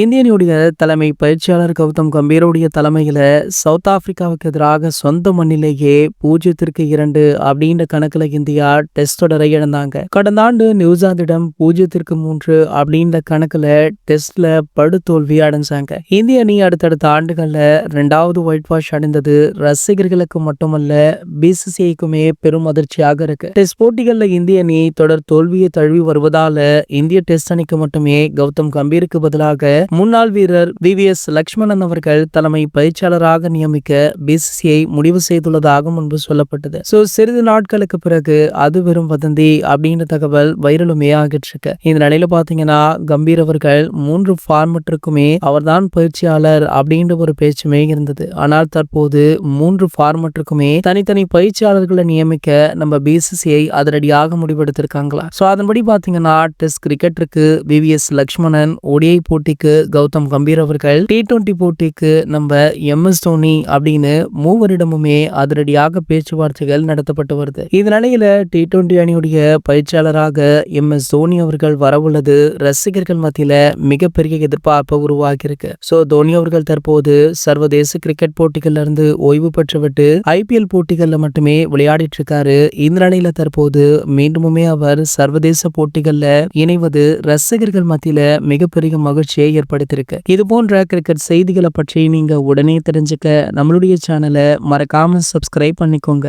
இந்தியனுடைய தலைமை பயிற்சியாளர் கௌதம் கம்பீருடைய தலைமையில் சவுத் ஆப்பிரிக்காவுக்கு எதிராக சொந்த மண்ணிலேயே பூஜ்ஜியத்திற்கு இரண்டு அப்படின்ற கணக்கில் இந்தியா டெஸ்ட் தொடரை இழந்தாங்க. கடந்த ஆண்டு நியூசிலாந்திடம் பூஜ்ஜியத்திற்கு மூன்று அப்படின்ற கணக்கில் டெஸ்ட்ல படுதோல்வி அடைஞ்சாங்க. இந்திய அணி அடுத்தடுத்த ஆண்டுகளில் ரெண்டாவது ஒயிட் வாஷ் அடைந்தது ரசிகர்களுக்கு மட்டுமல்ல பிசிசிஐக்குமே பெரும் அதிர்ச்சியாக இருக்கு. டெஸ்ட் போட்டிகளில் இந்திய அணி தொடர் தோல்வியை தழுவி வருவதால இந்திய டெஸ்ட் அணிக்கு மட்டுமே கௌதம் கம்பீருக்கு பதிலாக முன்னாள் வீரர் வி வி எஸ் லக்ஷ்மணன் அவர்கள் தலைமை பயிற்சியாளராக நியமிக்க பிசிசிஐ முடிவு செய்துள்ளதாக முன்பு சொல்லப்பட்டது. சோ சிறிது நாட்களுக்கு பிறகு அது வெறும் வதந்தி அப்படின்ற தகவல் வைரலுமே ஆகிட்டு இருக்கு இந்த நிலையில பாத்தீங்கன்னா கம்பீர் அவர்கள் மூன்று ஃபார்மட்டிற்குமே அவர்தான் பயிற்சியாளர் அப்படின்ற ஒரு பேச்சுமே இருந்தது. ஆனால் தற்போது மூன்று ஃபார்மட்டிற்குமே தனித்தனி பயிற்சியாளர்களை நியமிக்க நம்ம பிசிசிஐ அதிரடியாக முடிவெடுத்திருக்காங்களா? சோ அதன்படி பாத்தீங்கன்னா test கிரிக்கெட்டிற்கு V V S Lakshmanan ODI போட்டிக்கு கௌதம் கம்பீர் அவர்கள் டி டுவெண்டி போட்டிக்கு நம்ம எம் எஸ் தோனி அப்படின்னு மூவரிடமுமே அதிரடியாக பேச்சுவார்த்தைகள் நடத்தப்பட்டு வருது. இந்த நிலையில டி டுவெண்டி அணியுடைய பயிற்சியாளராக எம் எஸ் தோனி அவர்கள் வரவுள்ளது ரசிகர்கள் மத்தியில மிகப்பெரிய எதிர்பார்ப்பை உருவாக்கி இருக்கு சோ தோனி அவர்கள் தற்போது சர்வதேச கிரிக்கெட் போட்டிகள்ல இருந்து ஓய்வு பெற்றுவிட்டு ஐபிஎல் போட்டிகள்ல மட்டுமே விளையாடிட்டு இருக்காரு இந்த நிலையில தற்போது மீண்டுமே அவர் சர்வதேச போட்டிகள்ல இணைவது ரசிகர்கள் மத்தியில மிகப்பெரிய மகிழ்ச்சியை ஏற்படுத்தியிருக்கு. இது போன்ற கிரிக்கெட் செய்திகளை பற்றி நீங்க உடனே தெரிஞ்சுக்க நம்மளுடைய சேனலை மறக்காம சப்ஸ்கிரைப் பண்ணிக்கோங்க.